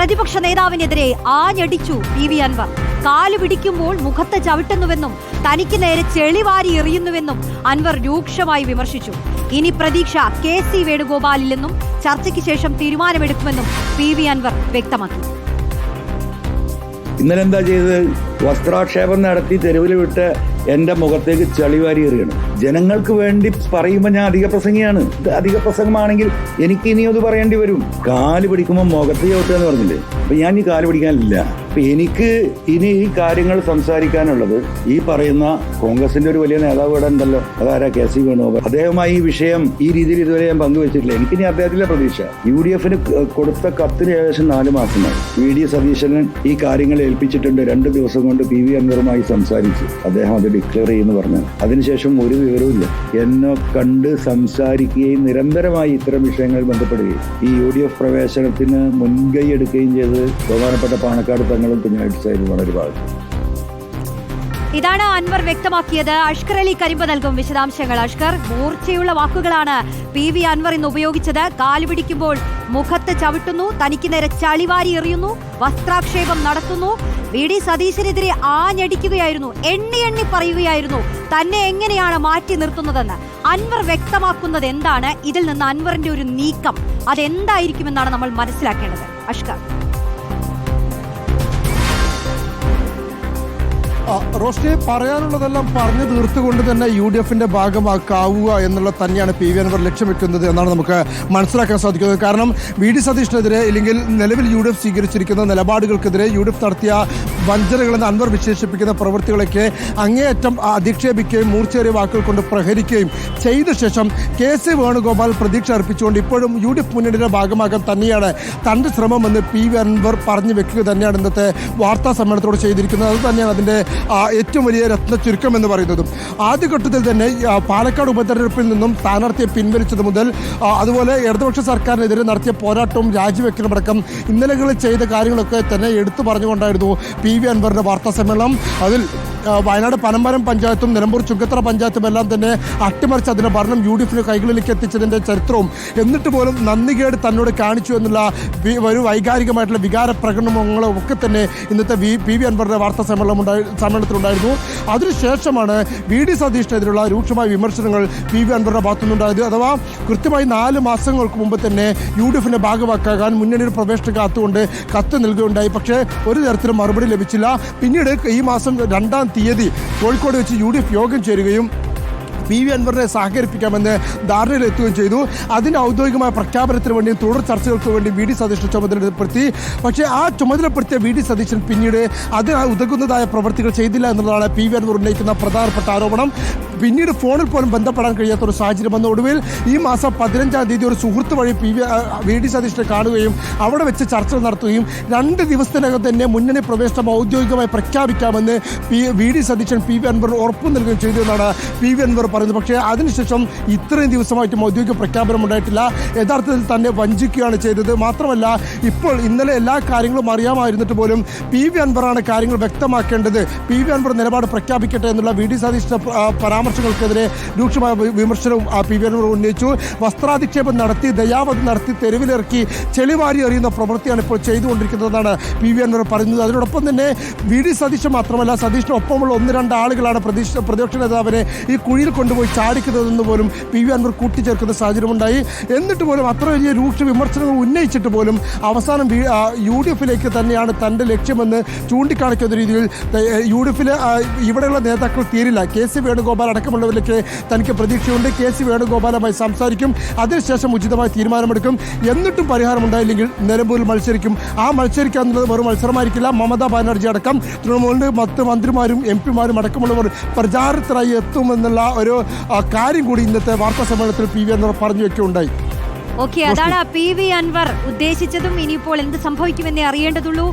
പ്രതിപക്ഷ നേതാവിനെതിരെ ആഞ്ഞടിച്ചു P V Anwar. കാൽ പിടിക്കുമ്പോൾ മുഖത്ത് ചവിട്ടുന്നുവെന്നും തനിക്ക് നേരെ ചെളിവാരി എറിയുന്നുവെന്നും അൻവർ രൂക്ഷമായി വിമർശിച്ചു. ഇനി പ്രതീക്ഷ കെ സി വേണുഗോപാലില്ലെന്നും ചർച്ചയ്ക്ക് ശേഷം തീരുമാനമെടുക്കുമെന്നും പി വി അൻവർ വ്യക്തമാക്കി. ഇന്നലെ എന്താ ചെയ്തത്? വസ്ത്രാക്ഷേപം നടത്തി തെരുവിൽ വിട്ട് എന്റെ മുഖത്തേക്ക് ചളിവാരി എറിയണം. ജനങ്ങൾക്ക് വേണ്ടി പറയുമ്പോൾ ഞാൻ അധിക പ്രസംഗിയാണ്. ഇത് അധിക പ്രസംഗമാണെങ്കിൽ എനിക്ക് ഇനി അത് പറയേണ്ടി വരും. കാൽ പിടിക്കുമ്പോൾ മുഖത്ത് ചവിട്ടുക പറഞ്ഞില്ലേ? അപ്പൊ ഞാൻ ഈ കാൽ പിടിക്കാനില്ല. എനിക്ക് ഇനി ഈ കാര്യങ്ങൾ സംസാരിക്കാനുള്ളത് ഈ പറയുന്ന കോൺഗ്രസിന്റെ ഒരു വലിയ നേതാവ് ഇവിടെ ഉണ്ടല്ലോ. അതാരാ? K C Venugopal. അദ്ദേഹമായി ഈ വിഷയം ഈ രീതിയിൽ ഇതുവരെ ഞാൻ പങ്കുവച്ചിട്ടില്ല. എനിക്കിനി അദ്ദേഹത്തിലെ പ്രതീക്ഷ. യു ഡി എഫിന് കൊടുത്ത കത്തിന് ഏകദേശം നാല് മാസമായി. വി ഡി സതീശന് ഈ കാര്യങ്ങൾ ഏൽപ്പിച്ചിട്ടുണ്ട്. രണ്ട് ദിവസം കൊണ്ട് പി വി അൻവറുമായി സംസാരിച്ചു അദ്ദേഹം അത് ഡിക്ലെയർ ചെയ്യുമെന്ന് പറഞ്ഞു. അതിനുശേഷം ഒരു വിവരവുമില്ല എന്നെ കണ്ട് സംസാരിക്കുകയും നിരന്തരമായി ഇത്തരം വിഷയങ്ങൾ ബന്ധപ്പെടുകയും ഈ യു ഡി എഫ് പ്രവേശനത്തിന് മുൻകൈ എടുക്കുകയും ചെയ്തത് ബഹുമാനപ്പെട്ട പാണക്കാട് തങ്ങളും കുഞ്ഞായിട്ട് സാഹിബുമാണ് ഒരു ഭാഗത്ത് ഇതാണ് അൻവർ വ്യക്തമാക്കിയത്. അഷ്കർ അലി കരിമ്പ നൽകും വിശദാംശങ്ങൾ. അഷ്കർ മൂർച്ചയുള്ള വാക്കുകളാണ് പി വി അൻവർ ഇന്ന് ഉപയോഗിച്ചത്. കാൽ പിടിക്കുമ്പോൾ മുഖത്ത് ചവിട്ടുന്നു തനിക്ക് നേരെ ചളിവാരി എറിയുന്നു വസ്ത്രാക്ഷേപം നടത്തുന്നു. വി ഡി സതീശനെതിരെ ആഞ്ഞടിക്കുകയായിരുന്നു എണ്ണി എണ്ണി പറയുകയായിരുന്നു തന്നെ എങ്ങനെയാണ് മാറ്റി നിർത്തുന്നതെന്ന്? അൻവർ വ്യക്തമാക്കുന്നത് എന്താണ്? ഇതിൽ നിന്ന് അൻവറിന്റെ ഒരു നീക്കം അതെന്തായിരിക്കുമെന്നാണ് നമ്മൾ മനസ്സിലാക്കേണ്ടത്. അഷ്കർ. ആ, റോഷ്നി പറയാനുള്ളതെല്ലാം പറഞ്ഞു തീർത്തുകൊണ്ട് തന്നെ യു ഡി എഫിന്റെ ഭാഗമാക്കാവുക എന്നുള്ളത് തന്നെയാണ് പി വി അൻവർ ലക്ഷ്യം വെക്കുന്നത് എന്നാണ് നമുക്ക് മനസ്സിലാക്കാൻ സാധിക്കുന്നത്. കാരണം വി ഡി സതീഷിനെതിരെ ഇല്ലെങ്കിൽ നിലവിൽ യു ഡി എഫ് സ്വീകരിച്ചിരിക്കുന്ന നിലപാടുകൾക്കെതിരെ യു ഡി എഫ് നടത്തിയ വഞ്ചനകളെന്ന് അൻവർ വിശേഷിപ്പിക്കുന്ന പ്രവൃത്തികളൊക്കെ അങ്ങേയറ്റം അധിക്ഷേപിക്കുകയും മൂർച്ചേറിയ വാക്കുകൾ കൊണ്ട് പ്രഹരിക്കുകയും ചെയ്ത ശേഷം കെ സി വേണുഗോപാൽ പ്രതീക്ഷ അർപ്പിച്ചുകൊണ്ട് ഇപ്പോഴും യു ഡി എഫ് മുന്നണിയുടെ ഭാഗമാക്കാൻ തന്നെയാണ് തന്റെ ശ്രമമെന്ന് പി വി അൻവർ പറഞ്ഞു വെക്കുക തന്നെയാണ് ഇന്നത്തെ വാർത്താ സമ്മേളനത്തോട് ചെയ്തിരിക്കുന്നത്. അത് തന്നെയാണ് അതിന്റെ ആ, ഏറ്റവും വലിയ രത്ന ചുരുക്കം എന്ന് പറയുന്നതും. ആദ്യഘട്ടത്തിൽ തന്നെ പാലക്കാട് ഉപതെരഞ്ഞെടുപ്പിൽ നിന്നും സ്ഥാനാർത്ഥിയെ പിൻവലിച്ചത് മുതൽ അതുപോലെ ഇടതുപക്ഷ സർക്കാരിനെതിരെ നടത്തിയ പോരാട്ടവും രാജിവെക്കലുമടക്കം ഇന്നലെ ചെയ്ത കാര്യങ്ങളൊക്കെ തന്നെ എടുത്തു പറഞ്ഞുകൊണ്ടായിരുന്നു പി വി അൻവറിന്റെ വാർത്താ സമ്മേളനം അതിൽ വയനാട് പനമ്പരം പഞ്ചായത്തും നിലമ്പൂർ ചുങ്കത്തറ പഞ്ചായത്തും എല്ലാം തന്നെ അട്ടിമറിച്ച് അതിന്റെ ഭരണം യു ഡി എഫിന് കൈകളിലേക്ക് എത്തിച്ചതിന്റെ ചരിത്രവും. എന്നിട്ട് പോലും നന്ദികേട് തന്നോട് കാണിച്ചു എന്നുള്ള ഒരു വൈകാരികമായിട്ടുള്ള വികാര പ്രകടനങ്ങളും ഒക്കെ തന്നെ ഇന്നത്തെ വി പി വി അൻവറിന്റെ വാർത്താ സമ്മേളനം ഉണ്ടായി സമ്മേളനത്തിലുണ്ടായിരുന്നു. അതിനുശേഷമാണ് വി ഡി സതീഷിനെതിരെയുള്ള രൂക്ഷമായ വിമർശനങ്ങൾ പി വി അൻവറിന്റെ ഭാഗത്തുനിന്നുണ്ടായത്. അഥവാ കൃത്യമായി നാല് മാസങ്ങൾക്ക് മുമ്പ് തന്നെ യു ഡി എഫിന്റെ ഭാഗമാക്കാൻ മുന്നണിയുടെ പ്രവേശനം കാത്തുകൊണ്ട് കത്ത് നൽകുകയുണ്ടായി. പക്ഷേ ഒരു തരത്തിലും മറുപടി ലഭിച്ചില്ല. പിന്നീട് ഈ മാസം രണ്ടാം തീയതി കോഴിക്കോട് വെച്ച് യു യോഗം ചേരുകയും പി വി അൻവറിനെ സഹകരിപ്പിക്കാമെന്ന് ധാരണയിലെത്തുകയും ചെയ്തു. അതിന്റെ ഔദ്യോഗികമായ പ്രഖ്യാപനത്തിന് വേണ്ടിയും തുടർ ചർച്ചകൾക്ക് വേണ്ടി വി ഡി സതീശൻ ചുമതലപ്പെടുത്തി. പക്ഷേ ആ ചുമതലപ്പെടുത്തിയ വി ഡി സതീശൻ പിന്നീട് അതിന് ഉതകുന്നതായ പ്രവൃത്തികൾ ചെയ്തില്ല എന്നുള്ളതാണ് പി വി അൻവർ ഉന്നയിക്കുന്ന പ്രധാനപ്പെട്ട ആരോപണം. പിന്നീട് ഫോണിൽ പോലും ബന്ധപ്പെടാൻ കഴിയാത്ത ഒരു സാഹചര്യം വന്ന ഒടുവിൽ ഈ മാസം പതിനഞ്ചാം തീയതി ഒരു സുഹൃത്ത് വഴി പി വി വി ഡി സതീഷിനെ കാണുകയും അവിടെ വെച്ച് ചർച്ച നടത്തുകയും രണ്ട് ദിവസത്തിനകം തന്നെ മുന്നണി പ്രവേശനം ഔദ്യോഗികമായി പ്രഖ്യാപിക്കാമെന്ന് P V D Satheesan P V Anvar ഉറപ്പു നൽകുകയും ചെയ്തു എന്നാണ് പി വി അൻവർ പറയുന്നത്. പക്ഷേ അതിനുശേഷം ഇത്രയും ദിവസമായിട്ടും ഔദ്യോഗിക പ്രഖ്യാപനം ഉണ്ടായിട്ടില്ല. യഥാർത്ഥത്തിൽ തന്നെ വഞ്ചിക്കുകയാണ് ചെയ്തത്. മാത്രമല്ല ഇപ്പോൾ ഇന്നലെ എല്ലാ കാര്യങ്ങളും അറിയാമായിരുന്നിട്ട് പോലും പി വി അൻവറാണ് കാര്യങ്ങൾ വ്യക്തമാക്കേണ്ടത്. പി വി അൻവർ നിലപാട് പ്രഖ്യാപിക്കട്ടെ എന്നുള്ള വി ഡി സതീഷിന്റെ ആ, പരാമർശങ്ങൾക്കെതിരെ രൂക്ഷമായ വിമർശനവും പി വി അൻവർ ഉന്നയിച്ചു. വസ്ത്രാധിക്ഷേപം നടത്തി ദയാവധം നടത്തി തെരുവിലിറക്കി ചെളിവാരി എറിയുന്ന പ്രവൃത്തിയാണ് ഇപ്പോൾ ചെയ്തുകൊണ്ടിരിക്കുന്നതെന്നാണ് പി വി അൻവർ പറയുന്നത്. അതിനോടൊപ്പം തന്നെ വി ഡി സതീശൻ മാത്രമല്ല സതീഷിന് ഒപ്പമുള്ള ഒന്ന് രണ്ട് ആളുകളാണ് പ്രതീക്ഷ പ്രതിപക്ഷ നേതാവിനെ ഈ കുഴിയിൽ കൊണ്ടുപോയി ചാടിക്കുന്നതെന്ന് പോലും പി വി അൻവർ കൂട്ടിച്ചേർക്കുന്ന സാഹചര്യമുണ്ടായി. എന്നിട്ട് പോലും അത്ര വലിയ രൂക്ഷ വിമർശനങ്ങൾ ഉന്നയിച്ചിട്ട് പോലും അവസാനം യു ഡി എഫിലേക്ക് തന്നെയാണ് തന്റെ ലക്ഷ്യമെന്ന് ചൂണ്ടിക്കാണിക്കുന്ന രീതിയിൽ യു ഡി എഫിലെ ഇവിടെയുള്ള നേതാക്കൾ തീരില്ല. കെ സി വേണുഗോപാൽ അടക്കമുള്ളവരിലേക്ക് തനിക്ക് പ്രതീക്ഷയുണ്ട്. കെ സി വേണുഗോപാലുമായി സംസാരിക്കും. അതിനുശേഷം ഉചിതമായി തീരുമാനമെടുക്കും. എന്നിട്ടും പരിഹാരം ഉണ്ടായില്ലെങ്കിൽ നിലമ്പൂരിൽ മത്സരിക്കും. ആ മത്സരിക്കുക എന്നുള്ളത് വെറും മത്സരമായിരിക്കില്ല. മമതാ ബാനർജി അടക്കം തൃണമൂലിന്റെ മറ്റ് മന്ത്രിമാരും എം പിമാരും അടക്കമുള്ളവർ പ്രചാരത്തിനായി എത്തുമെന്നുള്ള ഒരു കാര്യം കൂടി ഇന്നത്തെ വാർത്താ സമ്മേളനത്തിൽ പി വി അൻവർ പറഞ്ഞു വെക്കുകയുണ്ടായി. ഓക്കെ അതാണ് പി വി അൻവർ ഉദ്ദേശിച്ചതും ഇനിയിപ്പോൾ എന്ത് സംഭവിക്കുമെന്നേ അറിയേണ്ടതുള്ളൂ.